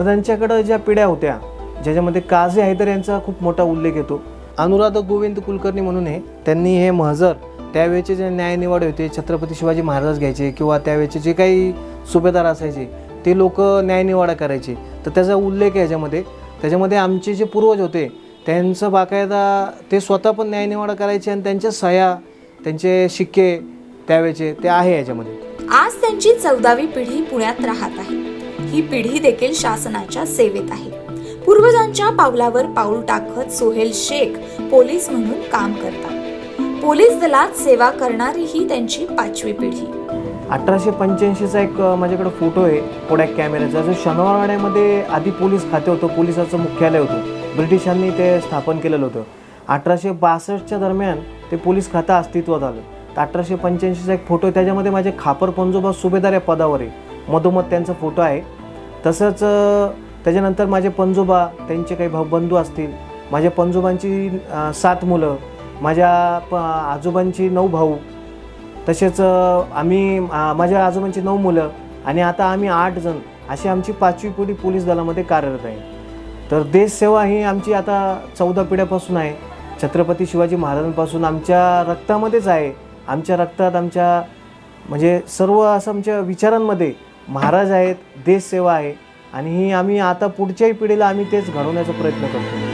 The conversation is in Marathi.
महाराजांच्याकडं ज्या पिढ्या होत्या ज्याच्यामध्ये काझी हैदर यांचा खूप मोठा उल्लेख येतो अनुराधा गोविंद कुलकर्णी म्हणून हे त्यांनी हे महजर त्यावेळेचे जे न्यायनिवाडे होते छत्रपती शिवाजी महाराज घ्यायचे किंवा त्यावेळेचे जे काही सुभेदार असायचे ते लोक न्यायनिवाडा करायचे. तर त्याचा उल्लेख आहे याच्यामध्ये. त्याच्यामध्ये आमचे जे पूर्वज होते त्यांचं बाकायदा ते स्वतः पण न्यायनिवाडा करायचे आणि त्यांच्या सह्या त्यांचे शिक्के त्यावेळेचे ते आहे याच्यामध्ये. आज त्यांची चौदावी पिढी पुण्यात राहत आहे. ही पिढी देखील शासनाच्या सेवेत आहे. पूर्वजांच्या पावलावर पाऊल टाकत सोहेल शेख पोलीस म्हणून काम करतात. पोलीस दलात सेवा करणारी ही त्यांची पाचवी पिढी. अठराशे पंच्याऐंशीचा एक माझ्याकडे फोटो आहे कोडॅक कॅमेऱ्याचा. जो शनिवारवाड्यामध्ये आधी पोलीस खाते होतं पोलिसाचं मुख्यालय होतं. ब्रिटिशांनी ते स्थापन केलेलं होतं. अठराशे बासष्टच्या दरम्यान ते पोलीस खातं अस्तित्वात आलं. तर अठराशे पंच्याऐंशीचा एक फोटो आहे त्याच्यामध्ये माझे खापर पंजोबा सुभेदार या पदावर आहे. मधोमध त्यांचा फोटो आहे. तसंच त्याच्यानंतर माझे पंजोबा त्यांचे काही भाऊ बंधू असतील माझ्या पंजोबांची सात मुलं माझ्या प आजोबांची नऊ भाऊ तसेच आम्ही माझ्या आजोबांची नऊ मुलं आणि आता आम्ही आठ जण अशी आमची पाचवी पिढी पोलीस दलामध्ये कार्यरत आहे. तर देशसेवा ही आमची आता चौदा पिढ्यापासून आहे. छत्रपती शिवाजी महाराजांपासून आमच्या रक्तामध्येच आहे. आमच्या रक्तात आमच्या म्हणजे सर्व असं आमच्या विचारांमध्ये महाराज आहेत देशसेवा आहे आणि ही आम्ही आता पुढच्याही पिढीला आम्ही तेच घडवण्याचा प्रयत्न करतो.